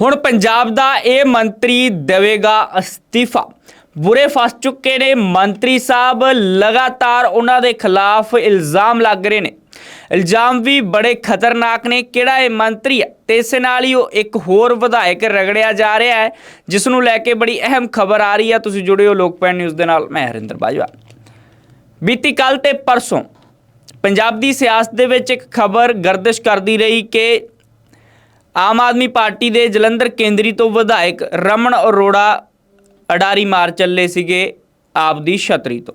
ਹੁਣ ਪੰਜਾਬ ਦਾ ਇਹ ਮੰਤਰੀ ਦੇਵੇਗਾ ਅਸਤੀਫਾ। ਬੁਰੇ ਫਸ ਚੁੱਕੇ ਨੇ ਮੰਤਰੀ ਸਾਹਿਬ, ਲਗਾਤਾਰ ਉਹਨਾਂ ਦੇ ਖਿਲਾਫ ਇਲਜ਼ਾਮ ਲੱਗ ਰਹੇ ਨੇ। ਇਲਜ਼ਾਮ ਵੀ ਬੜੇ ਖਤਰਨਾਕ ਨੇ, ਕਿਹੜਾ ਇਹ ਮੰਤਰੀ ਹੈ? ਤੇ ਇਸ ਨਾਲ ਹੀ ਉਹ ਇੱਕ ਹੋਰ ਵਿਧਾਇਕ ਰਗੜਿਆ ਜਾ ਰਿਹਾ ਹੈ ਜਿਸ ਨੂੰ ਲੈ ਕੇ ਬੜੀ ਅਹਿਮ ਖਬਰ ਆ ਰਹੀ ਹੈ। ਤੁਸੀਂ ਜੁੜੇ ਹੋ ਲੋਕਪੈਨ ਨਿਊਜ਼ ਦੇ ਨਾਲ, ਮੈਂ ਹਰਿੰਦਰ ਬਾਜਵਾ। ਬੀਤੀ ਕੱਲ ਤੇ ਪਰਸੋਂ ਪੰਜਾਬ ਦੀ ਸਿਆਸਤ ਦੇ ਵਿੱਚ ਇੱਕ ਖਬਰ ਗਰਦਿਸ਼ ਕਰਦੀ ਰਹੀ ਕਿ ਆਮ ਆਦਮੀ ਪਾਰਟੀ ਦੇ ਜਲੰਧਰ ਕੇਂਦਰੀ ਤੋਂ ਵਿਧਾਇਕ ਰਮਨ ਅਰੋੜਾ ਅਡਾਰੀ ਮਾਰ ਚੱਲੇ ਸੀਗੇ ਆਪ ਦੀ ਛਤਰੀ ਤੋਂ।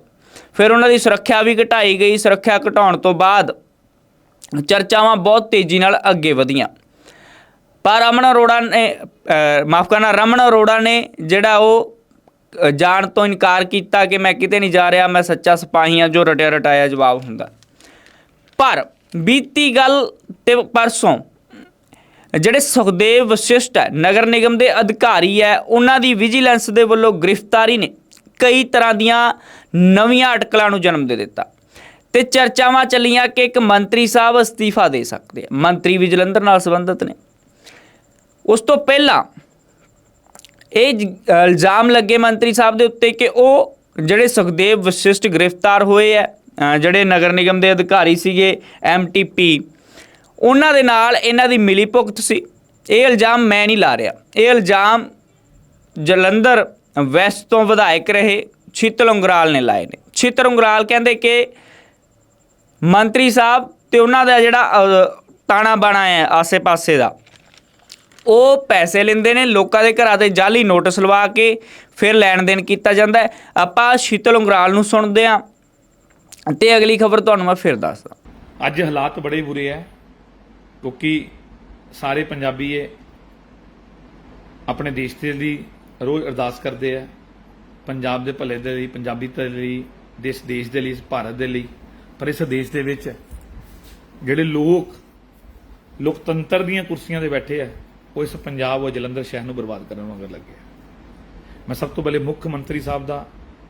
ਫਿਰ ਉਹਨਾਂ ਦੀ ਸੁਰੱਖਿਆ ਵੀ ਘਟਾਈ ਗਈ। ਸੁਰੱਖਿਆ ਘਟਾਉਣ ਤੋਂ ਬਾਅਦ ਚਰਚਾਵਾਂ ਬਹੁਤ ਤੇਜ਼ੀ ਨਾਲ ਅੱਗੇ ਵਧੀਆਂ। ਪਰ ਰਮਨ ਅਰੋੜਾ ਨੇ ਮਾਫ ਕਰਨਾ, ਰਮਨ ਅਰੋੜਾ ਨੇ ਜਿਹੜਾ ਉਹ ਜਾਣ ਤੋਂ ਇਨਕਾਰ ਕੀਤਾ ਕਿ ਮੈਂ ਕਿਤੇ ਨਹੀਂ ਜਾ ਰਿਹਾ, ਮੈਂ ਸੱਚਾ ਸਿਪਾਹੀ ਹਾਂ ਜੋ ਰਟਿਆ ਰਟਾਇਆ ਜਵਾਬ ਹੁੰਦਾ। ਪਰ ਬੀਤੀ ਗੱਲ ਤੇ ਪਰਸੋਂ ਜਿਹੜੇ ਸੁਖਦੇਵ ਵਸ਼ਿਸ਼ਟ ਹੈ ਨਗਰ ਨਿਗਮ ਦੇ ਅਧਿਕਾਰੀ ਹੈ ਉਹਨਾਂ ਦੀ ਵਿਜੀਲੈਂਸ ਦੇ ਵੱਲੋਂ ਗ੍ਰਿਫਤਾਰੀ ਨੇ ਕਈ ਤਰ੍ਹਾਂ ਦੀਆਂ ਨਵੀਆਂ ਅਟਕਲਾਂ ਨੂੰ ਜਨਮ ਦੇ ਦਿੱਤਾ। ਤੇ ਚਰਚਾਵਾਂ ਚੱਲੀਆਂ ਕਿ ਇੱਕ ਮੰਤਰੀ ਸਾਹਿਬ ਅਸਤੀਫਾ ਦੇ ਸਕਦੇ ਆ। ਮੰਤਰੀ ਵੀ ਜਲੰਧਰ ਨਾਲ ਸੰਬੰਧਿਤ ਨੇ। ਉਸ ਤੋਂ ਪਹਿਲਾਂ ਇਹ ਇਲਜ਼ਾਮ ਲੱਗੇ ਮੰਤਰੀ ਸਾਹਿਬ ਦੇ ਉੱਤੇ ਕਿ ਉਹ ਜਿਹੜੇ ਸੁਖਦੇਵ ਵਸ਼ਿਸ਼ਟ ਗ੍ਰਿਫਤਾਰ ਹੋਏ ਆ ਜਿਹੜੇ ਨਗਰ ਨਿਗਮ ਦੇ ਅਧਿਕਾਰੀ ਸੀਗੇ ਐਮਟੀਪੀ ਉਹਨਾਂ ਦੇ ਨਾਲ ਇਹਨਾਂ ਦੀ ਮਿਲੀ ਭੁਗਤ ਸੀ। ਇਹ ਇਲਜ਼ਾਮ ਮੈਂ ਨਹੀਂ ਲਾ ਰਿਹਾ। ਇਹ ਇਲਜ਼ਾਮ ਜਲੰਧਰ ਵੈਸਟ ਤੋਂ ਵਿਧਾਇਕ ਰਹੇ ਛਿੱਤਲ ਉਂਗਰਾਲ ਨੇ ਲਾਏ ਨੇ। ਛਿੱਤਲ ਉਂਗਰਾਲ ਕਹਿੰਦੇ ਕਿ ਮੰਤਰੀ ਸਾਹਿਬ ਤੇ ਉਹਨਾਂ ਦਾ ਜਿਹੜਾ ਤਾਣਾ ਬਾਣਾ ਹੈ ਆਸੇ-ਪਾਸੇ ਦਾ, ਉਹ ਪੈਸੇ ਲੈਂਦੇ ਨੇ, ਲੋਕਾਂ ਦੇ ਘਰਾਂ ਤੇ ਜਾਲੀ ਨੋਟਿਸ ਲਵਾ ਕੇ ਫਿਰ ਲੈਣ ਦੇਣ ਕੀਤਾ ਜਾਂਦਾ ਹੈ। ਆਪਾਂ ਸ਼ੀਤਲ ਉਂਗਰਾਲ ਨੂੰ ਸੁਣਦੇ ਹਾਂ ਤੇ ਅਗਲੀ ਖਬਰ ਤੁਹਾਨੂੰ ਮੈਂ ਫਿਰ ਦੱਸਦਾ। ਅੱਜ ਹਾਲਾਤ ਬੜੇ ਬੁਰੇ ਹੈ। ਕਿਉਂਕਿ ਸਾਰੇ ਪੰਜਾਬੀ ਇਹ ਆਪਣੇ ਦੇਸ਼ ਦੇ ਲਈ ਰੋਜ਼ ਅਰਦਾਸ ਕਰਦੇ ਆ, ਪੰਜਾਬ ਦੇ ਭਲੇ ਦੇ ਲਈ, ਪੰਜਾਬੀ ਦੇ ਲਈ, ਦੇਸ਼ ਦੇਸ਼ ਦੇ ਲਈ, ਭਾਰਤ ਦੇ ਲਈ। ਪਰ ਇਸ ਦੇਸ਼ ਦੇ ਵਿੱਚ ਜਿਹੜੇ ਲੋਕ, ਲੋਕਤੰਤਰ ਦੀਆਂ ਕੁਰਸੀਆਂ ਤੇ ਬੈਠੇ ਆ, ਉਹ ਇਸ ਪੰਜਾਬ ਉਹ ਜਲੰਧਰ ਸ਼ਹਿਰ ਨੂੰ ਬਰਬਾਦ ਕਰਨ ਵਾਂਗਰ ਲੱਗੇ ਆ। ਮੈਂ ਸਭ ਤੋਂ ਪਹਿਲੇ ਮੁੱਖ ਮੰਤਰੀ ਸਾਹਿਬ ਦਾ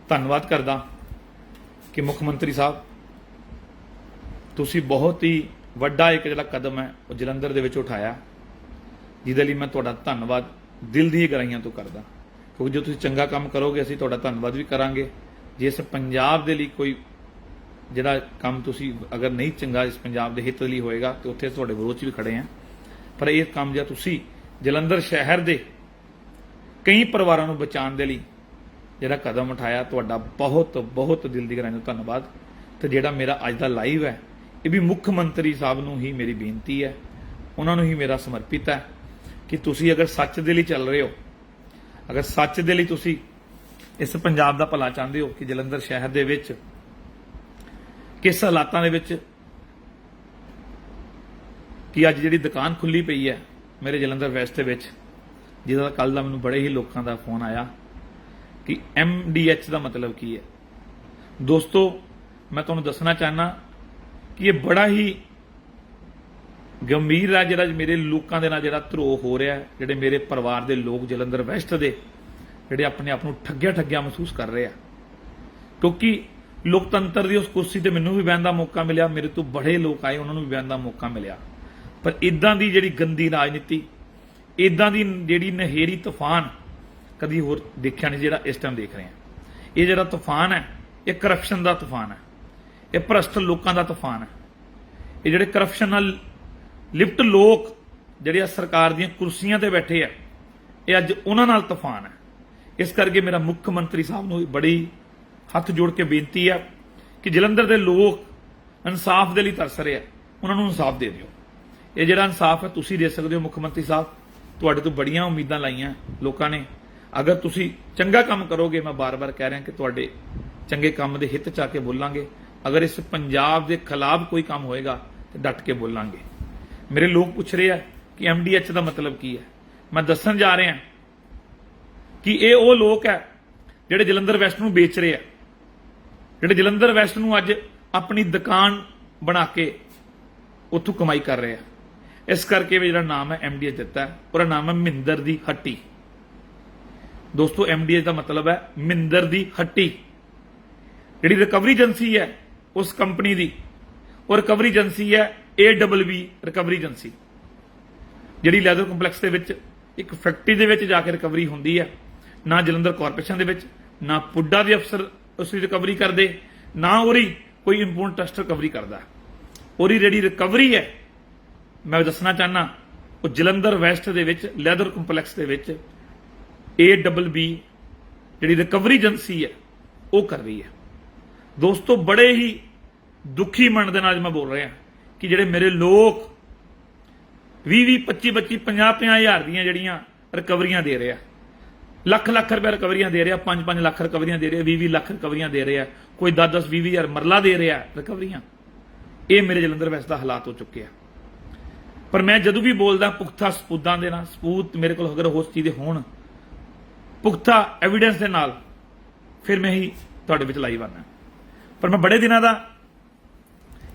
ਧੰਨਵਾਦ ਕਰਦਾ ਕਿ ਮੁੱਖ ਮੰਤਰੀ ਸਾਹਿਬ, ਤੁਸੀਂ ਬਹੁਤ ਹੀ ਵੱਡਾ ਇੱਕ ਜਿਹੜਾ ਕਦਮ ਹੈ, ਉਹ ਜਲੰਧਰ ਦੇ ਵਿੱਚ ਉਠਾਇਆ, ਜਿਹਦੇ ਲਈ ਮੈਂ ਤੁਹਾਡਾ ਧੰਨਵਾਦ ਦਿਲ ਦੀ ਗਹਿਰਾਈਆਂ ਤੋਂ ਕਰਦਾ। ਕਿਉਂਕਿ ਜੋ ਤੁਸੀਂ ਚੰਗਾ ਕੰਮ ਕਰੋਗੇ, ਅਸੀਂ ਤੁਹਾਡਾ ਧੰਨਵਾਦ ਵੀ ਕਰਾਂਗੇ। ਜੇ ਇਸ ਪੰਜਾਬ ਦੇ ਲਈ ਕੋਈ ਜਿਹੜਾ ਕੰਮ ਤੁਸੀਂ ਅਗਰ ਨਹੀਂ ਚੰਗਾ ਇਸ ਪੰਜਾਬ ਦੇ ਹਿੱਤ ਲਈ ਹੋਏਗਾ, ਤੇ ਉੱਥੇ ਤੁਹਾਡੇ ਵਿਰੋਧ 'ਚ ਵੀ ਖੜੇ ਆ ਪਰ ਇਹ ਕੰਮ ਜੇ ਤੁਸੀਂ ਜਲੰਧਰ ਸ਼ਹਿਰ ਦੇ ਕਈ ਪਰਿਵਾਰਾਂ ਨੂੰ ਬਚਾਉਣ ਦੇ ਲਈ ਜਿਹੜਾ ਕਦਮ ਉਠਾਇਆ, ਤੁਹਾਡਾ ਬਹੁਤ ਬਹੁਤ ਦਿਲ ਦੀ ਗਹਿਰਾਈਆਂ ਤੋਂ ਧੰਨਵਾਦ। ਤੇ ਜਿਹੜਾ ਮੇਰਾ ਅੱਜ ਦਾ ਲਾਈਵ ਹੈ ਇਹ ਵੀ ਮੁੱਖ ਮੰਤਰੀ ਸਾਹਿਬ ਨੂੰ ਹੀ ਮੇਰੀ ਬੇਨਤੀ ਹੈ, ਉਹਨਾਂ ਨੂੰ ਹੀ ਮੇਰਾ ਸਮਰਪਿਤ ਹੈ ਕਿ ਤੁਸੀਂ ਅਗਰ ਸੱਚ ਦੇ ਲਈ ਚੱਲ ਰਹੇ ਹੋ, ਅਗਰ ਸੱਚ ਦੇ ਲਈ ਤੁਸੀਂ ਇਸ ਪੰਜਾਬ ਦਾ ਭਲਾ ਚਾਹੁੰਦੇ ਹੋ ਕਿ ਜਲੰਧਰ ਸ਼ਹਿਰ ਦੇ ਵਿੱਚ ਕਿਸ ਹਾਲਾਤਾਂ ਦੇ ਵਿੱਚ ਕਿ ਅੱਜ ਜਿਹੜੀ ਦੁਕਾਨ ਖੁੱਲੀ ਪਈ ਹੈ ਮੇਰੇ ਜਲੰਧਰ ਵੈਸਟ ਦੇ ਵਿੱਚ, ਜਿਹਦਾ ਕੱਲ ਦਾ ਮੈਨੂੰ ਬੜੇ ਹੀ ਲੋਕਾਂ ਦਾ ਫੋਨ ਆਇਆ ਕਿ MDH ਦਾ ਮਤਲਬ ਕੀ ਹੈ। ਦੋਸਤੋ, ਮੈਂ ਤੁਹਾਨੂੰ ਦੱਸਣਾ ਚਾਹਨਾ ਕਿ ਇਹ ਬੜਾ ਹੀ ਗੰਭੀਰ ਹੈ ਜਿਹੜਾ ਮੇਰੇ ਲੋਕਾਂ ਦੇ ਨਾਲ ਜਿਹੜਾ ਧਰੋਹ ਹੋ ਰਿਹਾ ਜਿਹੜੇ ਮੇਰੇ ਪਰਿਵਾਰ ਦੇ ਲੋਕ ਜਲੰਧਰ ਵੈਸਟ ਦੇ, ਜਿਹੜੇ ਆਪਣੇ ਆਪ ਨੂੰ ਠੱਗਿਆ ਠੱਗਿਆ ਮਹਿਸੂਸ ਕਰ ਰਹੇ ਆ। ਕਿਉਂਕਿ ਲੋਕਤੰਤਰ ਦੀ ਉਸ ਕੁਰਸੀ ਤੇ ਮੈਨੂੰ ਵੀ ਬਹਿਣ ਦਾ ਮੌਕਾ ਮਿਲਿਆ, ਮੇਰੇ ਤੋਂ ਬੜੇ ਲੋਕ ਆਏ, ਉਹਨਾਂ ਨੂੰ ਵੀ ਬਹਿਣ ਦਾ ਮੌਕਾ ਮਿਲਿਆ। ਪਰ ਇਦਾਂ ਦੀ ਜਿਹੜੀ ਗੰਦੀ ਰਾਜਨੀਤੀ ਇਦਾਂ ਦੀ ਜਿਹੜੀ ਨਹਿਰੀ ਤੂਫਾਨ ਕਦੀ ਹੋਰ ਦੇਖਿਆ ਨਹੀਂ, ਜਿਹੜਾ ਇਸ ਟਾਈਮ ਦੇਖ ਰਹੇ ਹਾਂ। ਇਹ ਜਿਹੜਾ ਤੂਫਾਨ ਹੈ, ਇਹ ਕਰਪਸ਼ਨ ਦਾ ਤੂਫਾਨ ਹੈ। ਇਹ ਭ੍ਰਸ਼ਟ ਲੋਕਾਂ ਦਾ ਤੂਫਾਨ ਹੈ। ਇਹ ਜਿਹੜੇ ਕਰਪਸ਼ਨ ਨਾਲ ਲਿਪਟ ਲੋਕ ਜਿਹੜੇ ਆ ਸਰਕਾਰ ਦੀਆਂ ਕੁਰਸੀਆਂ ਤੇ ਬੈਠੇ ਆ, ਇਹ ਅੱਜ ਉਹਨਾਂ ਨਾਲ ਤੂਫਾਨ ਹੈ। ਇਸ ਕਰਕੇ ਮੇਰਾ ਮੁੱਖ ਮੰਤਰੀ ਸਾਹਿਬ ਨੂੰ ਬੜੀ ਹੱਥ ਜੋੜ ਕੇ ਬੇਨਤੀ ਆ ਕਿ ਜਲੰਧਰ ਦੇ ਲੋਕ ਇਨਸਾਫ ਦੇ ਲਈ ਤਰਸ ਰਹੇ ਆ, ਉਹਨਾਂ ਨੂੰ ਇਨਸਾਫ ਦੇ ਦਿਓ। ਇਹ ਜਿਹੜਾ ਇਨਸਾਫ ਹੈ, ਤੁਸੀਂ ਦੇ ਸਕਦੇ ਹੋ ਮੁੱਖ ਮੰਤਰੀ ਸਾਹਿਬ। ਤੁਹਾਡੇ ਤੋਂ ਬੜੀਆਂ ਉਮੀਦਾਂ ਲਾਈਆਂ ਲੋਕਾਂ ਨੇ। ਅਗਰ ਤੁਸੀਂ ਚੰਗਾ ਕੰਮ ਕਰੋਗੇ, ਮੈਂ ਬਾਰ-ਬਾਰ ਕਹਿ ਰਿਹਾ ਕਿ ਤੁਹਾਡੇ ਚੰਗੇ ਕੰਮ ਦੇ ਹਿੱਤ ਚ ਆ ਕੇ ਬੋਲਾਂਗੇ। ਅਗਰ ਇਸ ਪੰਜਾਬ ਦੇ ਖਿਲਾਫ ਕੋਈ ਕੰਮ ਹੋਏਗਾ, ਤੇ ਡਟ ਕੇ ਬੋਲਾਂਗੇ। ਮੇਰੇ ਲੋਕ ਪੁੱਛ ਰਹੇ ਆ ਕਿ ਐਮਡੀਐਚ ਦਾ ਮਤਲਬ ਕੀ ਹੈ। ਮੈਂ ਦੱਸਣ ਜਾ ਰਿਹਾ ਕਿ ਇਹ ਉਹ ਲੋਕ ਹੈ ਜਿਹੜੇ ਜਲੰਧਰ ਵੈਸਟ ਨੂੰ ਵੇਚ ਰਹੇ ਆ। ਜਿਹੜੇ ਜਲੰਧਰ ਵੈਸਟ ਨੂੰ ਅੱਜ ਆਪਣੀ ਦੁਕਾਨ ਬਣਾ ਕੇ ਉੱਥੋਂ ਕਮਾਈ ਕਰ ਰਹੇ ਆ। ਇਸ ਕਰਕੇ ਵੀ ਜਿਹੜਾ ਨਾਮ ਹੈ ਐਮਡੀਐਚ ਦਿੱਤਾ ਉਹਦਾ ਨਾਮ ਹੈ ਮਹਿੰਦਰ ਦੀ ਹੱਟੀ। ਦੋਸਤੋ ਐਮਡੀਐਚ ਦਾ ਮਤਲਬ ਹੈ ਮਹਿੰਦਰ ਦੀ ਹੱਟੀ। ਜਿਹੜੀ ਰਿਕਵਰੀ ਏਜੰਸੀ ਹੈ ਉਸ ਕੰਪਨੀ ਦੀ। ਉਹ ਰਿਕਵਰੀ ਏਜੰਸੀ ਹੈ ਏਡਬਲਯੂ ਰਿਕਵਰੀ ਏਜੰਸੀ। ਜਿਹੜੀ ਲੈਦਰ ਕੰਪਲੈਕਸ ਦੇ ਵਿੱਚ ਇੱਕ ਫੈਕਟਰੀ ਦੇ ਵਿੱਚ ਜਾ ਕੇ ਰਿਕਵਰੀ ਹੁੰਦੀ ਹੈ, ਨਾ ਜਲੰਧਰ ਕਾਰਪੋਰੇਸ਼ਨ ਦੇ ਵਿੱਚ, ਨਾ ਪੁੱਡਾ ਦੇ ਅਫਸਰ ਉਸ ਦੀ ਰਿਕਵਰੀ ਕਰਦੇ, ਨਾ ਉਹਦੀ ਕੋਈ ਇੰਪੋਰਟ ਟੈਸਟ ਰਿਕਵਰੀ ਕਰਦਾ। ਉਹਦੀ ਜਿਹੜੀ ਰਿਕਵਰੀ ਹੈ, ਮੈਂ ਦੱਸਣਾ ਚਾਹਨਾ, ਉਹ ਜਲੰਧਰ ਵੈਸਟ ਦੇ ਵਿੱਚ, ਲੈਦਰ ਕੰਪਲੈਕਸ ਦੇ ਵਿੱਚ ਏ ਡਬਲ ਬੀ ਜਿਹੜੀ ਰਿਕਵਰੀ ਏਜੰਸੀ ਹੈ, ਉਹ ਕਰ ਰਹੀ ਹੈ। ਦੋਸਤੋ, ਬੜੇ ਹੀ ਦੁਖੀ ਮਨ ਦੇ ਨਾਲ ਮੈਂ ਬੋਲ ਰਿਹਾ ਕਿ ਜਿਹੜੇ ਮੇਰੇ ਲੋਕ 20 20 25 25 50 50 ਹਜ਼ਾਰ ਦੀਆਂ ਜਿਹੜੀਆਂ ਰਿਕਵਰੀਆਂ ਦੇ ਰਿਹਾ ਲੱਖ ਲੱਖ ਰੁਪਏ ਰਿਕਵਰੀਆਂ ਦੇ ਰਿਹਾ 5 5 ਲੱਖ ਰਿਕਵਰੀਆਂ ਦੇ ਰਿਹਾ 20 20 ਲੱਖ ਰਿਕਵਰੀਆਂ ਦੇ ਰਿਹਾ ਕੋਈ 10 10 20 20 ਹਜ਼ਾਰ ਮਰਲਾ ਦੇ ਰਿਹਾ ਰਿਕਵਰੀਆਂ, ਇਹ ਮੇਰੇ ਜਲੰਧਰ ਵੈਸਟ ਦਾ ਹਾਲਾਤ ਹੋ ਚੁੱਕੇ ਆ। ਪਰ ਮੈਂ ਜਦੋਂ ਵੀ ਬੋਲਦਾ, ਪੁਖਤਾ ਸਪੂਤਾਂ ਦੇ ਨਾਲ ਸਪੂਤ ਮੇਰੇ ਕੋਲ ਅਗਰ ਉਸ ਚੀਜ਼ ਦੇ ਹੋਣ, ਪੁਖਤਾ ਐਵੀਡੈਂਸ ਦੇ ਨਾਲ, ਫਿਰ ਮੈਂ ਹੀ ਤੁਹਾਡੇ ਵਿੱਚ ਲਾਈਵ ਆਣਾ ਪਰ ਮੈਂ ਬੜੇ ਦਿਨਾਂ ਦਾ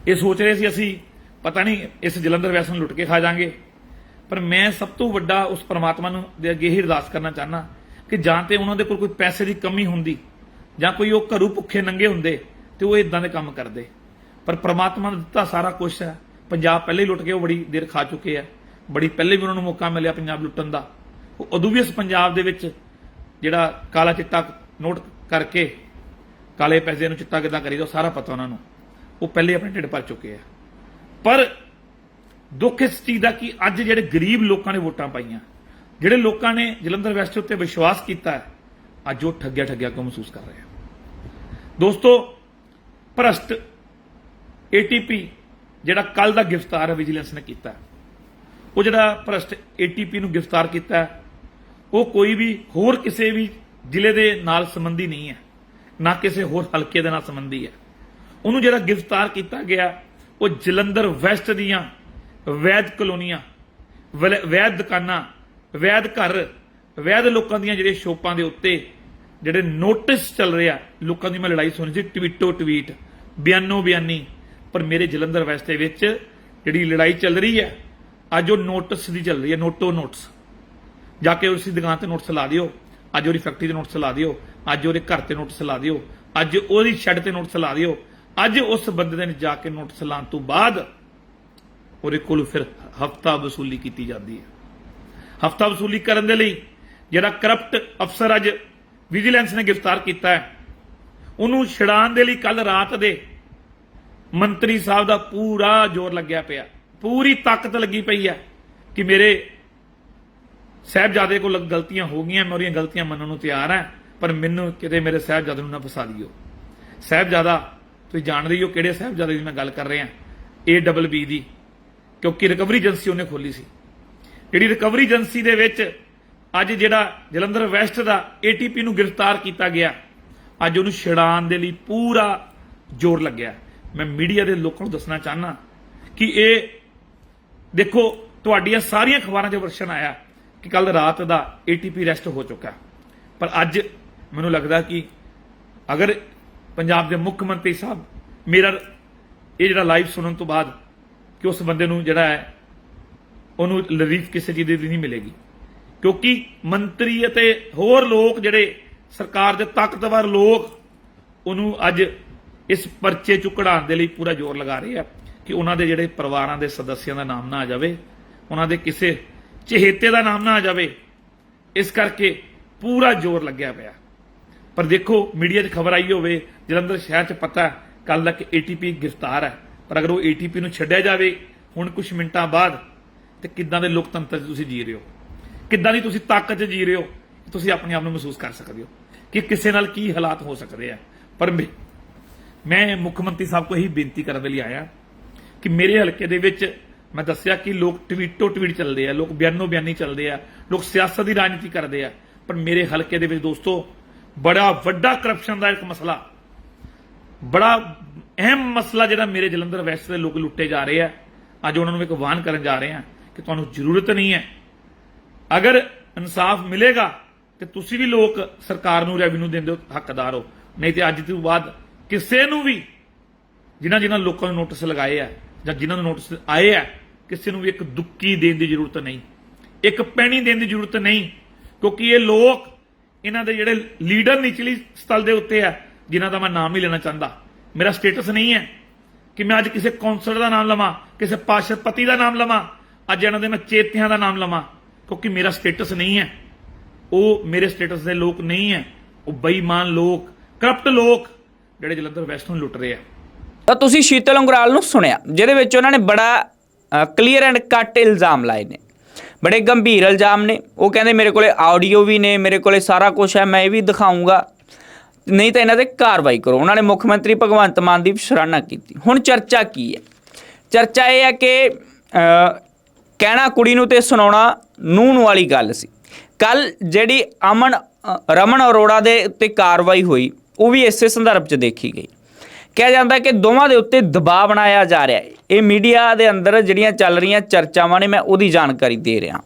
ਇਹ ਸੋਚ ਰਹੇ ਸੀ ਅਸੀਂ, ਪਤਾ ਨਹੀਂ ਇਸ ਜਲੰਧਰ ਵੈਸ ਨੂੰ ਲੁੱਟ ਕੇ ਖਾ ਜਾਾਂਗੇ। ਪਰ ਮੈਂ ਸਭ ਤੋਂ ਵੱਡਾ ਉਸ ਪਰਮਾਤਮਾ ਨੂੰ ਦੇ ਅੱਗੇ ਹੀ ਅਰਦਾਸ ਕਰਨਾ ਚਾਹਨਾ ਕਿ ਜਾਂ ਤੇ ਉਹਨਾਂ ਦੇ ਕੋਲ ਕੋਈ ਪੈਸੇ ਦੀ ਕਮੀ ਹੁੰਦੀ, ਜਾਂ ਕੋਈ ਉਹ ਘਰੂ ਭੁੱਖੇ ਨੰਗੇ ਹੁੰਦੇ ਤੇ ਉਹ ਇਦਾਂ ਦੇ ਕੰਮ ਕਰਦੇ। ਪਰ ਪ੍ਰਮਾਤਮਾ ਨੇ ਦਿੱਤਾ ਸਾਰਾ ਕੁਝ ਹੈ। ਪੰਜਾਬ ਪਹਿਲੇ ਹੀ ਲੁੱਟ ਕੇ ਉਹ ਬੜੀ ਦੇਰ ਖਾ ਚੁੱਕੇ ਆ। ਬੜੀ ਪਹਿਲੇ ਵੀ ਉਹਨਾਂ ਨੂੰ ਮੌਕਾ ਮਿਲਿਆ ਪੰਜਾਬ ਲੁੱਟਣ ਦਾ। ਉਹ ਉਦੋਂ ਵੀ ਇਸ ਪੰਜਾਬ ਦੇ ਵਿੱਚ ਜਿਹੜਾ ਕਾਲਾ ਚਿੱਟਾ ਨੋਟ ਕਰਕੇ ਕਾਲੇ ਪੈਸੇ ਨੂੰ ਚਿੱਟਾ ਕਿਦਾਂ ਕਰੀਦਾ, ਉਹ ਸਾਰਾ ਪਤਾ ਉਹਨਾਂ ਨੂੰ। ਉਹ ਪਹਿਲੇ ਆਪਣੇ ਢਿੱਡ ਭਰ ਚੁੱਕੇ ਆ। ਪਰ ਦੁੱਖ ਇਸ ਚੀਜ਼ ਦਾ ਕਿ ਅੱਜ ਜਿਹੜੇ ਗਰੀਬ ਲੋਕਾਂ ਨੇ ਵੋਟਾਂ ਪਾਈਆਂ, ਜਿਹੜੇ ਲੋਕਾਂ ਨੇ ਜਲੰਧਰ ਵੈਸਟ ਉੱਤੇ ਵਿਸ਼ਵਾਸ ਕੀਤਾ ਹੈ, ਅੱਜ ਉਹ ਠੱਗਿਆ ਠੱਗਿਆ ਕਿਉਂ ਮਹਿਸੂਸ ਕਰ ਰਹੇ ਆ? ਦੋਸਤੋ, ਭ੍ਰਸ਼ਟ ਏਟੀਪੀ ਜਿਹੜਾ ਕੱਲ ਦਾ ਗ੍ਰਿਫਤਾਰ ਵਿਜੀਲੈਂਸ ਨੇ ਕੀਤਾ ਉਹ ਜਿਹੜਾ ਭ੍ਰਸ਼ਟ ਏਟੀਪੀ ਨੂੰ ਗ੍ਰਿਫਤਾਰ ਕੀਤਾ ਉਹ ਕੋਈ ਵੀ ਹੋਰ ਕਿਸੇ ਵੀ ਜ਼ਿਲ੍ਹੇ ਦੇ ਨਾਲ ਸੰਬੰਧੀ ਨਹੀਂ ਹੈ। ਨਾ ਕਿਸੇ ਹੋਰ ਹਲਕੇ ਦੇ ਨਾਲ ਸੰਬੰਧੀ ਹੈ। ਉਹਨੂੰ ਜਿਹੜਾ ਗ੍ਰਿਫਤਾਰ ਕੀਤਾ ਗਿਆ, ਉਹ ਜਲੰਧਰ ਵੈਸਟ ਦੀਆਂ ਵੈਦ ਕਲੋਨੀਆਂ, ਵਲ- ਵੈਦ ਦੁਕਾਨਾਂ, ਵੈਦ ਘਰ, ਵੈਦ ਲੋਕਾਂ ਦੀਆਂ ਜਿਹੜੇ ਸ਼ੋਪਾਂ ਦੇ ਉੱਤੇ ਜਿਹੜੇ ਨੋਟਿਸ ਚੱਲ ਰਿਹਾ, ਲੋਕਾਂ ਦੀ ਮੈਂ ਲੜਾਈ ਸੁਣੀ ਸੀ, ਟਵੀਟੋ ਟਵੀਟ, ਬਿਆਨੋ ਬਿਆਨੀ, ਪਰ ਮੇਰੇ ਜਲੰਧਰ ਵੈਸਟ ਦੇ ਵਿੱਚ ਜਿਹੜੀ ਲੜਾਈ ਚੱਲ ਰਹੀ ਹੈ, ਅੱਜ ਉਹ ਨੋਟਿਸ ਦੀ ਚੱਲ ਰਹੀ ਹੈ, ਨੋਟੋ ਨੋਟਸ। ਜਾ ਕੇ ਉਸੇ ਦੁਕਾਨ ਤੇ ਨੋਟਿਸ ਲਾ ਦਿਓ, ਅੱਜ ਉਹਦੀ ਫੈਕਟਰੀ ਤੇ ਨੋਟਿਸ ਲਾ ਦਿਓ ਅੱਜ ਉਹਦੇ ਘਰ ਤੇ ਨੋਟਿਸ ਲਾ ਦਿਓ। ਅੱਜ ਉਹਦੀ ਛੱਡ ਤੇ ਨੋਟਿਸ ਲਾ ਦਿਓ। ਅੱਜ ਉਸ ਬੰਦੇ ਦੇ ਨੇ ਜਾ ਕੇ ਨੋਟਿਸ ਲਾਉਣ ਤੋਂ ਬਾਅਦ ਉਹਦੇ ਕੋਲ ਫਿਰ ਹਫਤਾ ਵਸੂਲੀ ਕੀਤੀ ਜਾਂਦੀ ਹੈ। ਹਫਤਾ ਵਸੂਲੀ ਕਰਨ ਦੇ ਲਈ ਜਿਹੜਾ ਕਰਪਟ ਅਫਸਰ ਅੱਜ ਵਿਜੀਲੈਂਸ ਨੇ ਗ੍ਰਿਫਤਾਰ ਕੀਤਾ ਹੈ, ਉਹਨੂੰ ਛਡਾਉਣ ਦੇ ਲਈ ਕੱਲ ਰਾਤ ਦੇ ਮੰਤਰੀ ਸਾਹਿਬ ਦਾ ਪੂਰਾ ਜ਼ੋਰ ਲੱਗਿਆ ਪਿਆ। ਪੂਰੀ ਤਾਕਤ ਲੱਗੀ ਪਈ ਹੈ ਕਿ ਮੇਰੇ ਸਾਹਿਬਜ਼ਾਦੇ ਕੋਲ ਗਲਤੀਆਂ ਹੋ ਗਈਆਂ, ਮੈਂ ਉਹਦੀਆਂ ਗਲਤੀਆਂ ਮੰਨਣ ਨੂੰ ਤਿਆਰ ਹਾਂ। ਪਰ ਮੈਨੂੰ ਕਿਤੇ ਮੇਰੇ ਸਾਹਿਬਜ਼ਾਦੇ ਨੂੰ ਨਾ ਫਸਾ ਦਿਓ। ਸਾਹਿਬਜ਼ਾਦਾ, ਤੁਸੀਂ ਜਾਣਦੇ ਹੀ ਹੋ ਕਿਹੜੇ ਸਾਹਿਬਜ਼ਾਦੇ ਦੀ ਮੈਂ ਗੱਲ ਕਰ ਰਿਹਾ। ਏ ਡਬਲ ਬੀ ਦੀ, ਕਿਉਂਕਿ ਰਿਕਵਰੀ ਏਜੰਸੀ ਉਹਨੇ ਖੋਲੀ ਸੀ। ਜਿਹੜੀ ਰਿਕਵਰੀ ਏਜੰਸੀ ਦੇ ਵਿੱਚ ਅੱਜ ਜਿਹੜਾ ਜਲੰਧਰ ਵੈਸਟ ਦਾ ਏਟੀਪੀ ਨੂੰ ਗ੍ਰਿਫਤਾਰ ਕੀਤਾ ਗਿਆ, ਅੱਜ ਉਹਨੂੰ ਛਡਾਉਣ ਦੇ ਲਈ ਪੂਰਾ ਜ਼ੋਰ ਲੱਗਿਆ। ਮੈਂ ਮੀਡੀਆ ਦੇ ਲੋਕਾਂ ਨੂੰ ਦੱਸਣਾ ਚਾਹਨਾ ਕਿ ਇਹ ਦੇਖੋ, ਤੁਹਾਡੀਆਂ ਸਾਰੀਆਂ ਖਬਰਾਂ 'ਚ ਵਰਸ਼ਨ ਆਇਆ ਕਿ ਕੱਲ ਰਾਤ ਦਾ ਏਟੀਪੀ ਰੈਸਟ ਹੋ ਚੁੱਕਾ। ਪਰ ਅੱਜ ਮੈਨੂੰ ਲੱਗਦਾ ਕਿ ਅਗਰ ਪੰਜਾਬ ਦੇ ਮੁੱਖ ਮੰਤਰੀ ਸਾਹਿਬ ਮੇਰਾ ਇਹ ਜਿਹੜਾ ਲਾਈਵ ਸੁਣਨ ਤੋਂ ਬਾਅਦ ਕਿ ਉਸ ਬੰਦੇ ਨੂੰ ਜਿਹੜਾ ਹੈ, ਉਹਨੂੰ ਰਿਲੀਫ ਕਿਸੇ ਚੀਜ਼ ਦੀ ਨਹੀਂ ਮਿਲੇਗੀ। ਕਿਉਂਕਿ ਮੰਤਰੀ ਅਤੇ ਹੋਰ ਲੋਕ ਜਿਹੜੇ ਸਰਕਾਰ ਦੇ ਤਾਕਤਵਰ ਲੋਕ ਉਹਨੂੰ ਅੱਜ ਇਸ ਪਰਚੇ ਚੋਂ ਕਢਾਉਣ ਦੇ ਲਈ ਪੂਰਾ ਜ਼ੋਰ ਲਗਾ ਰਹੇ ਆ ਕਿ ਉਹਨਾਂ ਦੇ ਜਿਹੜੇ ਪਰਿਵਾਰਾਂ ਦੇ ਸਦੱਸਿਆਂ ਦਾ ਨਾਮ ਨਾ ਆ ਜਾਵੇ, ਉਹਨਾਂ ਦੇ ਕਿਸੇ ਚਹੇਤੇ ਦਾ ਨਾਮ ਨਾ ਆ ਜਾਵੇ। ਇਸ ਕਰਕੇ ਪੂਰਾ ਜ਼ੋਰ ਲੱਗਿਆ ਪਿਆ। ਪਰ ਦੇਖੋ, ਮੀਡੀਆ 'ਚ ਖਬਰ ਆਈ ਹੋਵੇ, ਜਲੰਧਰ ਸ਼ਹਿਰ 'ਚ ਪਤਾ ਕੱਲ ਤੱਕ ਏਟੀਪੀ ਗ੍ਰਿਫਤਾਰ ਹੈ। ਪਰ ਅਗਰ ਉਹ ਏਟੀਪੀ ਨੂੰ ਛੱਡਿਆ ਜਾਵੇ, ਹੁਣ ਕੁਝ ਮਿੰਟਾਂ ਬਾਅਦ, ਤੇ ਕਿੱਦਾਂ ਦੇ ਲੋਕਤੰਤਰ 'ਚ ਤੁਸੀਂ ਜੀ ਰਹੇ ਹੋ? ਕਿੱਦਾਂ ਦੀ ਤੁਸੀਂ ਤਾਕਤ 'ਚ ਜੀ ਰਹੇ ਹੋ? ਤੁਸੀਂ ਆਪਣੇ ਆਪ ਨੂੰ ਮਹਿਸੂਸ ਕਰ ਸਕਦੇ ਹੋ ਕਿ ਕਿਸੇ ਨਾਲ ਕੀ ਹਾਲਾਤ ਹੋ ਸਕਦੇ ਆ। ਪਰ ਮੈਂ- ਮੈਂ ਮੁੱਖ ਮੰਤਰੀ ਸਾਹਿਬ ਕੋ ਇਹੀ ਬੇਨਤੀ ਕਰਨ ਦੇ ਲਈ ਆਇਆ ਕਿ ਮੇਰੇ ਹਲਕੇ ਦੇ ਵਿੱਚ ਮੈਂ ਦੱਸਿਆ ਕਿ ਲੋਕ ਟਵੀਟੋ ਟਵੀਟ ਚੱਲਦੇ ਆ, ਲੋਕ ਬਿਆਨੋ ਬਿਆਨੀ ਚੱਲਦੇ ਆ, ਲੋਕ ਸਿਆਸਤ ਦੀ ਰਾਜਨੀਤੀ ਕਰਦੇ ਆ। ਪਰ ਮੇਰੇ ਹਲਕੇ ਦੇ ਵਿੱਚ ਦੋਸਤੋ ਬੜਾ ਵੱਡਾ ਕਰਪਸ਼ਨ ਦਾ ਇੱਕ ਮਸਲਾ। ਬੜਾ ਅਹਿਮ ਮਸਲਾ ਜਿਹੜਾ ਮੇਰੇ ਜਲੰਧਰ ਵੈਸਟ ਦੇ ਲੋਕ ਲੁੱਟੇ ਜਾ ਰਹੇ ਆ। ਅੱਜ ਉਹਨਾਂ ਨੂੰ ਇੱਕ ਵਾਨ ਕਰਨ ਜਾ ਰਹੇ ਆ ਕਿ ਤੁਹਾਨੂੰ ਜ਼ਰੂਰਤ ਨਹੀਂ ਹੈ। ਅਗਰ ਇਨਸਾਫ ਮਿਲੇਗਾ ਤੇ ਤੁਸੀਂ ਵੀ ਲੋਕ ਸਰਕਾਰ ਨੂੰ ਰੈਵਨਿਊ ਦਿੰਦੇ ਹੋ ਹੱਕਦਾਰ ਹੋ। ਨਹੀਂ ਤੇ ਅੱਜ ਤੋਂ ਬਾਅਦ ਕਿਸੇ ਨੂੰ ਵੀ ਜਿਨ੍ਹਾਂ ਜਿਨ੍ਹਾਂ ਲੋਕਾਂ ਨੂੰ ਨੋਟਿਸ ਲਗਾਏ ਆ ਜਾਂ ਜਿਨ੍ਹਾਂ ਨੂੰ ਨੋਟਿਸ ਆਏ ਆ, ਕਿਸੇ ਨੂੰ ਵੀ ਇੱਕ ਦੁੱਕੀ ਦੇਣ ਦੀ ਜ਼ਰੂਰਤ ਨਹੀਂ। ਇੱਕ ਪੈਣੀ ਦੇਣ ਦੀ ਜ਼ਰੂਰਤ ਨਹੀਂ, ਕਿਉਂਕਿ ਇਹ ਲੋਕ ਇਹਨਾਂ ਦੇ ਜਿਹੜੇ ਲੀਡਰ ਨਿਚਲੀ ਸਤਲ ਦੇ ਉੱਤੇ ਆ, ਜਿਨ੍ਹਾਂ ਦਾ ਮੈਂ ਨਾਮ ਨਹੀਂ ਲੈਣਾ ਚਾਹੁੰਦਾ। ਮੇਰਾ ਸਟੇਟਸ ਨਹੀਂ ਹੈ ਕਿ ਮੈਂ ਅੱਜ ਕਿਸੇ ਕੌਂਸਲਰ ਦਾ ਨਾਮ ਲਵਾਂ, ਕਿਸੇ ਪਾਸ਼ਪਤੀ ਦਾ ਨਾਮ ਲਵਾਂ, ਅੱਜ ਇਹਨਾਂ ਦੇ ਮੈਂ ਚੇਤਿਆਂ ਦਾ ਨਾਮ ਲਵਾਂ, ਕਿਉਂਕਿ ਮੇਰਾ ਸਟੇਟਸ ਨਹੀਂ ਹੈ। ਉਹ ਮੇਰੇ ਸਟੇਟਸ ਦੇ ਲੋਕ ਨਹੀਂ ਹੈ। ਉਹ ਬੇਈਮਾਨ ਲੋਕ ਕਰਪਟ ਲੋਕ, ਜਿਹੜੇ ਜਲੰਧਰ ਵੈਸਟ ਨੂੰ ਲੁੱਟ ਰਹੇ ਆ। ਤਾਂ ਤੁਸੀਂ ਸ਼ੀਤਲ ਅੰਗਰਾਲ ਨੂੰ ਸੁਣਿਆ, ਜਿਹਦੇ ਵਿੱਚ ਉਹਨਾਂ ਨੇ ਬੜਾ ਕਲੀਅਰ ਐਂਡ ਕੱਟ ਇਲਜ਼ਾਮ ਲਾਏ ਨੇ। ਬੜੇ ਗੰਭੀਰ ਇਲਜ਼ਾਮ ਨੇ ਉਹ ਕਹਿੰਦੇ ਮੇਰੇ ਕੋਲੇ ਆਡੀਓ ਵੀ ਨੇ ਮੇਰੇ ਕੋਲੇ ਸਾਰਾ ਕੁਝ ਹੈ ਮੈਂ ਇਹ ਵੀ ਦਿਖਾਉਂਗਾ ਨਹੀਂ ਤਾਂ ਇਹਨਾਂ ਤੇ ਕਾਰਵਾਈ ਕਰੋ ਉਹਨਾਂ ਨੇ ਮੁੱਖ ਮੰਤਰੀ ਭਗਵੰਤ ਮਾਨ ਦੀ ਸ਼ਰਾਨਾ ਕੀਤੀ ਹੁਣ ਚਰਚਾ ਕੀ ਹੈ ਚਰਚਾ ਇਹ ਹੈ ਕਿ ਕਹਿਣਾ ਕੁੜੀ ਨੂੰ ਤੇ ਸੁਣਾਉਣਾ ਨੂੰਹ ਨੂੰ ਵਾਲੀ ਗੱਲ ਸੀ ਕੱਲ ਜਿਹੜੀ ਅਮਨ ਰਮਨ ਅਰੋੜਾ ਦੇ ਉੱਤੇ ਕਾਰਵਾਈ ਹੋਈ ਉਹ ਵੀ ਇਸੇ ਸੰਦਰਭ 'ਚ ਦੇਖੀ ਗਈ ਕਿਹਾ ਜਾਂਦਾ ਕਿ ਦੋਵਾਂ ਦੇ ਉੱਤੇ ਦਬਾਅ ਬਣਾਇਆ ਜਾ ਰਿਹਾ ਹੈ। ਇਹ ਮੀਡੀਆ ਦੇ ਅੰਦਰ ਜਿਹੜੀਆਂ ਚੱਲ ਰਹੀਆਂ ਚਰਚਾਵਾਂ ਨੇ, ਮੈਂ ਉਹਦੀ ਜਾਣਕਾਰੀ ਦੇ ਰਿਹਾ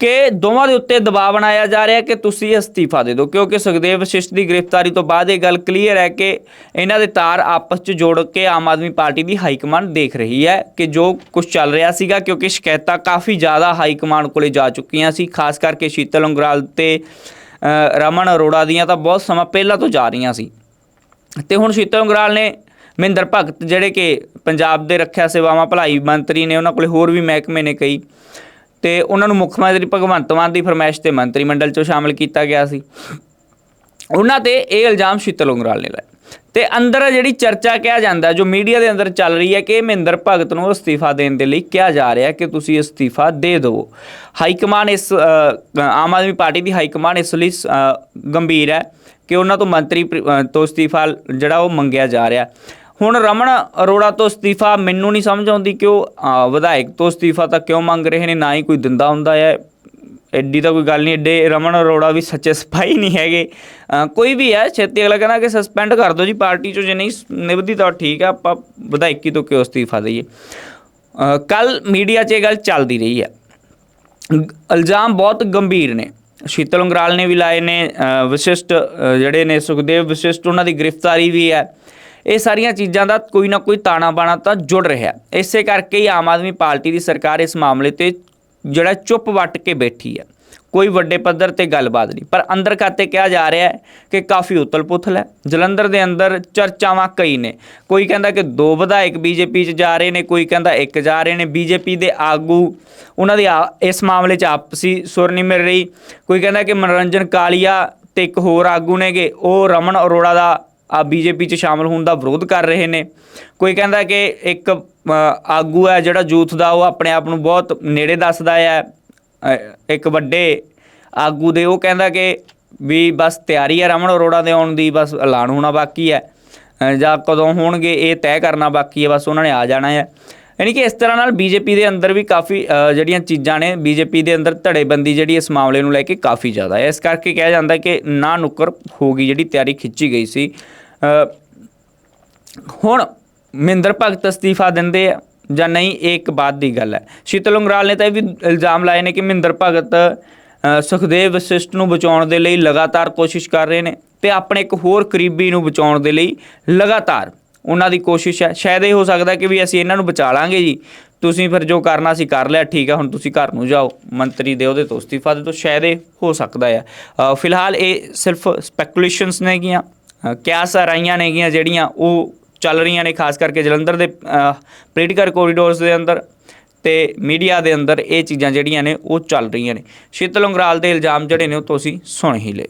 ਕਿ ਦੋਵਾਂ ਦੇ ਉੱਤੇ ਦਬਾਅ ਬਣਾਇਆ ਜਾ ਰਿਹਾ ਕਿ ਤੁਸੀਂ ਅਸਤੀਫਾ ਦੇ ਦਿਓ, ਕਿਉਂਕਿ ਸੁਖਦੇਵ ਵਸ਼ਿਸ਼ਟ ਦੀ ਗ੍ਰਿਫਤਾਰੀ ਤੋਂ ਬਾਅਦ ਇਹ ਗੱਲ ਕਲੀਅਰ ਹੈ ਕਿ ਇਹਨਾਂ ਦੇ ਤਾਰ ਆਪਸ 'ਚ ਜੋੜ ਕੇ ਆਮ ਆਦਮੀ ਪਾਰਟੀ ਦੀ ਹਾਈ ਕਮਾਂਡ ਦੇਖ ਰਹੀ ਹੈ ਕਿ ਜੋ ਕੁਝ ਚੱਲ ਰਿਹਾ ਸੀਗਾ, ਕਿਉਂਕਿ ਸ਼ਿਕਾਇਤਾਂ ਕਾਫੀ ਜ਼ਿਆਦਾ ਹਾਈ ਕਮਾਂਡ ਕੋਲੇ ਜਾ ਚੁੱਕੀਆਂ ਸੀ, ਖਾਸ ਕਰਕੇ ਸ਼ੀਤਲ ਉਂਗਰਾਲ ਤੇ ਰਮਨ ਅਰੋੜਾ ਦੀਆਂ ਤਾਂ ਬਹੁਤ ਸਮਾਂ ਪਹਿਲਾਂ ਤੋਂ ਜਾ ਰਹੀਆਂ ਸੀ। ਤੇ ਹੁਣ ਸ਼ੀਤਲ ਉਂਗਰਾਲ ਨੇ ਮਹਿੰਦਰ ਭਗਤ ਜਿਹੜੇ ਕਿ ਪੰਜਾਬ ਦੇ ਰੱਖਿਆ ਸੇਵਾਵਾਂ ਭਲਾਈ ਮੰਤਰੀ ਨੇ ਉਹਨਾਂ ਕੋਲੇ ਹੋਰ ਵੀ ਮਹਿਕਮੇ ਨੇ ਕਈ। ਤੇ ਉਹਨਾਂ ਨੂੰ ਮੁੱਖ ਮੰਤਰੀ ਭਗਵੰਤ ਮਾਨ ਦੀ ਫਰਮਾਇਸ਼ ਤੇ ਮੰਤਰੀ ਮੰਡਲ ਚੋਂ ਸ਼ਾਮਲ ਕੀਤਾ ਗਿਆ ਸੀ। ਉਹਨਾਂ ਤੇ ਇਹ ਇਲਜ਼ਾਮ ਸ਼ੀਤਲ ਉਂਗਰਾਲ ਨੇ ਲਾਏ। ਤੇ ਅੰਦਰ ਜਿਹੜੀ ਚਰਚਾ ਕਿਹਾ ਜਾਂਦਾ ਜੋ ਮੀਡੀਆ ਦੇ ਅੰਦਰ ਚੱਲ ਰਹੀ ਹੈ ਕਿ ਮਹਿੰਦਰ ਭਗਤ ਨੂੰ ਅਸਤੀਫਾ ਦੇਣ ਦੇ ਲਈ ਕਿਹਾ ਜਾ ਰਿਹਾ ਕਿ ਤੁਸੀਂ ਅਸਤੀਫਾ ਦੇ ਦਿਵੋ ਹਾਈ ਕਮਾਂਡ ਇਸ ਆਮ ਆਦਮੀ ਪਾਰਟੀ ਦੀ ਹਾਈ ਕਮਾਂਡ ਇਸ ਲਈ ਅ, ਗੰਭੀਰ ਹੈ। ਕਿ ਉਹਨਾਂ ਤੋਂ ਮੰਤਰੀ ਤੋਂ ਅਸਤੀਫਾ ਜਿਹੜਾ ਉਹ ਮੰਗਿਆ ਜਾ ਰਿਹਾ। ਹੁਣ ਰਮਨ ਅਰੋੜਾ ਤੋਂ ਅਸਤੀਫਾ ਮੈਨੂੰ ਨਹੀਂ ਸਮਝ ਆਉਂਦੀ ਕਿ ਉਹ ਵਿਧਾਇਕ ਤੋਂ ਅਸਤੀਫਾ ਤਾਂ ਕਿਉਂ ਮੰਗ ਰਹੇ ਨੇ, ਨਾ ਹੀ ਕੋਈ ਦਿੰਦਾ ਹੁੰਦਾ ਹੈ। ਐਡੀ ਤਾਂ ਕੋਈ ਗੱਲ ਨਹੀਂ, ਐਡੇ ਰਮਨ ਅਰੋੜਾ ਵੀ ਸੱਚੇ ਸਿਪਾਹੀ ਨਹੀਂ ਹੈਗੇ। ਕੋਈ ਵੀ ਹੈ, ਛੇਤੀ ਅਗਲਾ ਕਹਿੰਦਾ ਕਿ ਸਸਪੈਂਡ ਕਰ ਦਿਓ ਜੀ, ਪਾਰਟੀ ਚੋਂ ਜੇ ਨਹੀਂ ਨਿਭਦੀ ਤਾਂ ਠੀਕ ਹੈ, ਆਪਾਂ ਵਿਧਾਇਕੀ ਤੋਂ ਕਿਉਂ ਅਸਤੀਫਾ ਦਈਏ। ਕੱਲ ਮੀਡੀਆ 'ਚ ਇਹ ਗੱਲ ਚੱਲਦੀ ਰਹੀ ਹੈ। ਇਲਜ਼ਾਮ ਬਹੁਤ ਗੰਭੀਰ ਨੇ। ਸ਼ੀਤਲ ਉਂਗਰਾਲ ਨੇ ਵੀ ਲਾਏ ਨੇ ਵਿਸ਼ਿਸ਼ਟ ਜਿਹੜੇ ਨੇ ਸੁਖਦੇਵ ਵਿਸ਼ਿਸ਼ਟ, ਉਹਨਾਂ ਦੀ ਗ੍ਰਿਫਤਾਰੀ ਵੀ ਹੈ। ਇਹ ਸਾਰੀਆਂ ਚੀਜ਼ਾਂ ਦਾ ਕੋਈ ਨਾ ਕੋਈ ਤਾਣਾ ਬਾਣਾ ਤਾਂ ਜੁੜ ਰਿਹਾ ਇਸੇ ਕਰਕੇ ਹੀ ਆਮ ਆਦਮੀ ਪਾਰਟੀ ਦੀ ਸਰਕਾਰ ਇਸ ਮਾਮਲੇ ਤੇ ਜਿਹੜਾ ਚੁੱਪ ਵੱਟ ਕੇ ਬੈਠੀ ਹੈ। ਕੋਈ ਵੱਡੇ ਪੱਧਰ ਤੇ ਗੱਲਬਾਤ ਨਹੀਂ। ਪਰ ਅੰਦਰ ਖਾਤੇ ਕਿਹਾ ਜਾ ਰਿਹਾ ਹੈ ਕਿ ਕਾਫੀ ਉਤਲ-ਪੁਥਲ ਹੈ। ਜਲੰਧਰ ਦੇ ਅੰਦਰ ਚਰਚਾਵਾਂ ਕਈ ਨੇ। ਕੋਈ ਕਹਿੰਦਾ ਕਿ ਦੋ ਵਿਧਾਇਕ ਬੀਜੇਪੀ 'ਚ ਜਾ ਰਹੇ ਨੇ, ਕੋਈ ਕਹਿੰਦਾ ਇੱਕ ਜਾ ਰਹੇ ਨੇ। ਬੀਜੇਪੀ ਦੇ ਆਗੂ ਉਹਨਾਂ ਦੀ ਆ- ਇਸ ਮਾਮਲੇ 'ਚ ਆਪਸੀ ਸੁਰ ਨਹੀਂ ਮਿਲ ਰਹੀ। ਕੋਈ ਕਹਿੰਦਾ ਕਿ ਮਨੋਰੰਜਨ ਕਾਲੀਆ ਤੇ ਇੱਕ ਹੋਰ ਆਗੂ ਨੇਗੇ, ਉਹ ਰਮਨ ਅਰੋੜਾ ਦਾ ਆ ਬੀਜੇਪੀ 'ਚ ਸ਼ਾਮਲ ਹੋਣ ਦਾ ਵਿਰੋਧ ਕਰ ਰਹੇ ਨੇ। ਕੋਈ ਕਹਿੰਦਾ ਕਿ ਇੱਕ ਆਗੂ ਹੈ ਜਿਹੜਾ ਯੂਥ ਦਾ, ਉਹ ਆਪਣੇ ਆਪ ਨੂੰ ਬਹੁਤ ਨੇੜੇ ਦੱਸਦਾ ਹੈ। ਅ, ਇੱਕ ਵੱਡੇ ਆਗੂ ਦੇ ਉਹ ਕਹਿੰਦਾ ਕਿ ਵੀ ਬਸ ਤਿਆਰੀ ਹੈ ਰਮਨ ਅਰੋੜਾ ਦੇ ਆਉਣ ਦੀ ਬਸ ਐਲਾਨ ਹੋਣਾ ਬਾਕੀ ਹੈ। ਅ, ਜਾਂ ਕਦੋਂ ਹੋਣਗੇ ਇਹ ਤੈਅ ਕਰਨਾ ਬਾਕੀ ਹੈ ਬਸ ਉਹਨਾਂ ਨੇ ਆ ਜਾਣਾ ਹੈ। ਯਾਨੀ ਕਿ ਇਸ ਤਰ੍ਹਾਂ ਨਾਲ ਬੀਜੇਪੀ ਦੇ ਅੰਦਰ ਵੀ ਕਾਫੀ ਅ, ਜਿਹੜੀਆਂ ਚੀਜ਼ਾਂ ਨੇ ਬੀਜੇਪੀ ਦੇ ਅੰਦਰ ਧੜੇਬੰਦੀ ਜਿਹੜੀ ਇਸ ਮਾਮਲੇ ਨੂੰ ਲੈ ਕੇ ਕਾਫੀ ਜ਼ਿਆਦਾ ਹੈ। ਇਸ ਕਰਕੇ ਕਿਹਾ ਜਾਂਦਾ ਕਿ ਨਾ ਨੁੱਕਰ ਹੋ ਗਈ ਜਿਹੜੀ ਤਿਆਰੀ ਖਿੱਚੀ ਗਈ ਸੀ। ਅ, ਹੁਣ ਮਹਿੰਦਰ ਭਗਤ ਅਸਤੀਫਾ ਦਿੰਦੇ ਆ। ਜਾਂ ਨਹੀਂ ਇਹ ਇੱਕ ਬਾਤ ਦੀ ਗੱਲ ਹੈ। ਸ਼ੀਤਲ ਉਂਗਰਾਲ ਨੇ ਤਾਂ ਇਹ ਵੀ ਇਲਜ਼ਾਮ ਲਾਏ ਨੇ ਕਿ ਮਹਿੰਦਰ ਭਗਤ ਸੁਖਦੇਵ ਵਸਿਸ਼ਟ ਨੂੰ ਬਚਾਉਣ ਦੇ ਲਈ ਲਗਾਤਾਰ ਕੋਸ਼ਿਸ਼ ਕਰ ਰਹੇ ਨੇ ਤੇ ਆਪਣੇ ਇੱਕ ਹੋਰ ਕਰੀਬੀ ਨੂੰ ਬਚਾਉਣ ਦੇ ਲਈ ਲਗਾਤਾਰ ਉਹਨਾਂ ਦੀ ਕੋਸ਼ਿਸ਼ ਹੈ। ਸ਼ਾਇਦ ਇਹ ਹੋ ਸਕਦਾ ਕਿ ਵੀ ਅਸੀਂ ਇਹਨਾਂ ਨੂੰ ਬਚਾ ਲਾਂਗੇ ਜੀ। ਤੁਸੀਂ ਫਿਰ ਜੋ ਕਰਨਾ ਸੀ ਕਰ ਲਿਆ ਠੀਕ ਹੈ ਹੁਣ ਤੁਸੀਂ ਘਰ ਨੂੰ ਜਾਓ। ਮੰਤਰੀ ਦੇ ਉਹਦੇ ਤੋਂ ਅਸਤੀਫਾ ਦੇ ਤੋਂ ਸ਼ਾਇਦ ਇਹ ਹੋ ਸਕਦਾ ਹੈ। ਫਿਲਹਾਲ ਇਹ ਸਿਰਫ ਸਪੈਕੂਲੇਸ਼ਨਸ ਨੇਗੀਆਂ ਅ, ਕਿਆਸ ਰਾਈਆਂ ਨੇਗੀਆਂ ਜਿਹੜੀਆਂ ਉਹ ਚੱਲ ਰਹੀਆਂ ਨੇ, ਖਾਸ ਕਰਕੇ ਜਲੰਧਰ ਦੇ ਪੋਲੀਟੀਕਲ ਕੋਰੀਡੋਰਸ ਦੇ ਅੰਦਰ ਤੇ ਮੀਡੀਆ ਦੇ ਅੰਦਰ ਇਹ ਚੀਜ਼ਾਂ ਜਿਹੜੀਆਂ ਨੇ, ਉਹ ਚੱਲ ਰਹੀਆਂ ਨੇ। ਸ਼ੀਤਲ ਉਂਗਰਾਲ ਦੇ ਇਲਜ਼ਾਮ ਜਿਹੜੇ ਨੇ, ਉਹ ਤੁਸੀਂ ਸੁਣ ਹੀ ਲਏ।